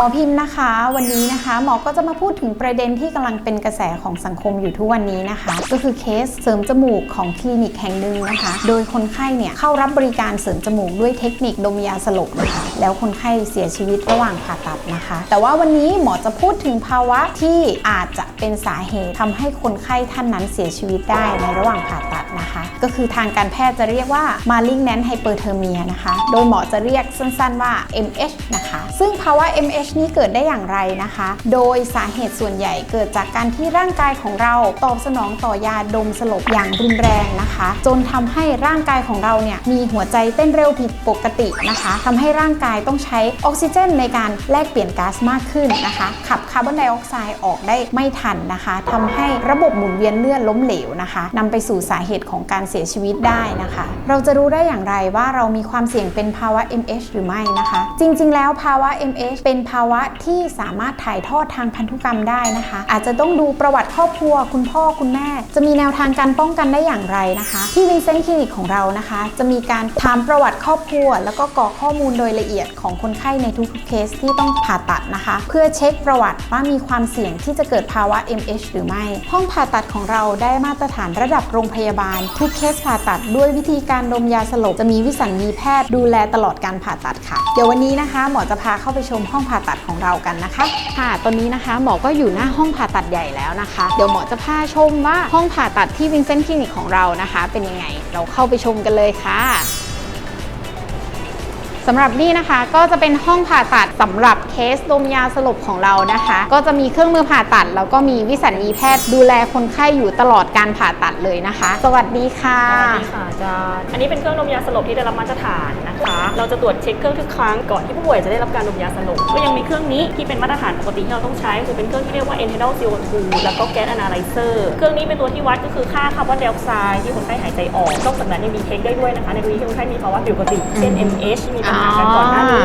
หมอพิมพ์นะคะ วันนี้นะคะหมอก็จะมาพูดถึงประเด็นที่กำลังเป็นกระแสของสังคมอยู่ทุกวันนี้นะคะ ก็คือเคสเสริมจมูกของคลินิกแห่งหนึ่งนะคะ โดยคนไข้เนี่ยเข้ารับบริการเสริมจมูกด้วยเทคนิคดมยาสลบนะคะแล้วคนไข้เสียชีวิตระหว่างผ่าตัดนะคะ แต่ว่าวันนี้หมอจะพูดถึงภาวะที่อาจจะเป็นสาเหตุทำให้คนไข้ท่านนั้นเสียชีวิตได้ในระหว่างผ่าตัดนะคะ ก็คือทางการแพทย์จะเรียกว่า malignant hyperthermia นะคะ โดยหมอจะเรียกสั้นๆว่า MH นะคะ ซึ่งภาวะ MH นี้เกิดได้อย่างไรนะคะ โดยสาเหตุส่วนใหญ่เกิดจากการที่ร่างกายของเราตอบสนองต่อยาดมสลบอย่างรุนแรงนะคะ จนทำให้ร่างกายของเราเนี่ยมีหัวใจเต้นเร็วผิดปกตินะคะทำให้ร่างกายต้องใช้ออกซิเจนในการแลกเปลี่ยนก๊าซมากขึ้นนะคะ ขับคาร์บอนไดออกไซด์ออกได้ไม่ทันนะคะทำให้ระบบหมุนเวียนเลือดล้มเหลวนะคะนำไปสู่สาเหตุของการเสียชีวิตได้นะคะ เราจะรู้ได้อย่างไรว่าเรามีความเสี่ยงเป็นภาวะ MH หรือไม่นะคะ จริง ๆ แล้วภาวะ MH เป็นภาาวะที่สามารถถ่ายทอดทางพันธุกรรมได้นะคะ อาจจะต้องดูประวัติครอบครัว คุณพ่อคุณแม่ จะมีแนวทางการป้องกันได้อย่างไรนะคะ ที่วินเซนต์คลินิกของเรานะคะ จะมีการถามประวัติครอบครัว แล้วก็กรอกข้อมูลโดยละเอียดของคนไข้ในทุกๆเคสที่ต้องผ่าตัดนะคะ เพื่อเช็คประวัติว่ามีความเสี่ยงที่จะเกิดภาวะ MH หรือไม่ ห้องผ่าตัดของเราได้มาตรฐานระดับโรงพยาบาล ทุกเคสผ่าตัดด้วยวิธีการดมยาสลบจะมีวิสัญญีแพทย์ดูแลตลอดการผ่าตัดค่ะ เดี๋ยววันนี้นะคะหมอจะพาเข้าไปชมห้องผ่าตัดของเรากันนะคะ ค่ะตอนนี้นะคะหมอก็อยู่หน้าห้องผ่าตัดใหญ่แล้วนะคะ เดี๋ยวหมอจะพาชมว่าห้องผ่าตัดที่วินเซนต์คลินิกของเรานะคะ เป็นยังไงเราเข้าไปชมกันเลยค่ะสำหรับนี่นะคะก็จะเป็นห้องผ่าตัดสำหรับเคสดมยาสลบของเรานะคะ ก็จะมีเครื่องมือผ่าตัด แล้วก็มีวิสัญญีแพทย์ดูแลคนไข้อยู่ตลอดการผ่าตัดเลยนะคะ สวัสดีค่ะสวัสดีค่ะอาจารย์อันนี้เป็นเครื่องดมยาสลบที่ได้รับมาตรฐานนะคะ เราจะตรวจเช็คเครื่องทุกครั้งก่อนที่ผู้ป่วยจะได้รับการดมยาสลบก็ยังมีเครื่องนี้ที่เป็นมาตรฐานปกติที่เราต้องใช้คือเป็นเครื่องที่เรียกว่า internal CO2 แล้วก็ gas analyzer เครื่องนี้เป็นตัวที่วัดก็คือค่าคาร์บอนไดออกไซด์ที่คนไข้หายใจออกนอกจากนั้นยังมีเช็คได้ด้วยนะคะในกรณีที่คนไข้มีภาวะผิวปกติเช่น MH ที่มีปัญหากันก่อนหน้านี้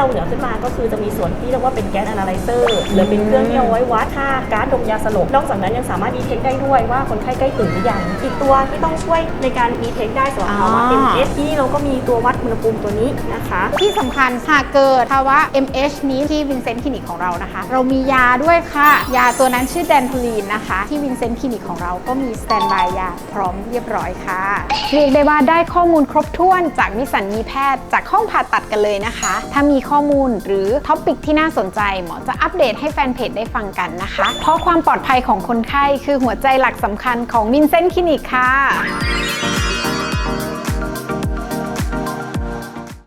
เราเหลือขึ้นมาก็คือจะมีส่วนที่เรียกว่าเป็น gas analyzer หรือเป็นเครื่องที่เอาไว้วัดค่าก๊าซดมยาสลบนอกจากนั้นยังสามารถดีเทคได้ด้วยว่าคนไข้ใกล้ตื่นหรือยังอีกตัวที่ต้องช่วยในการดีเทคได้สำหรับภาวะ MS ที่นี่เราก็มีตัววัดอุณหภูมิตัวนี้นะคะ ที่สำคัญหากเกิดภาวะ MH นี้ที่วินเซนต์คลินิกของเรานะคะ เรามียาด้วยค่ะ ยาตัวนั้นชื่อแดนโทลีนนะคะ ที่วินเซนต์คลินิกของเราก็มีสแตนบายยาพร้อมเรียบร้อยค่ะเรียกได้ว่าได้ข้อมูลครบถ้วนจากวิสัญญีแพทย์ จากห้องผ่าตัดกันเลยนะคะ ถ้ามีข้อมูล หรือท็อปิกที่น่าสนใจ หมอจะอัปเดตให้แฟนเพจได้ฟังกันนะคะ เพราะความปลอดภัยของคนไข้คือหัวใจหลักสำคัญของมินเซนคลินิกค่ะ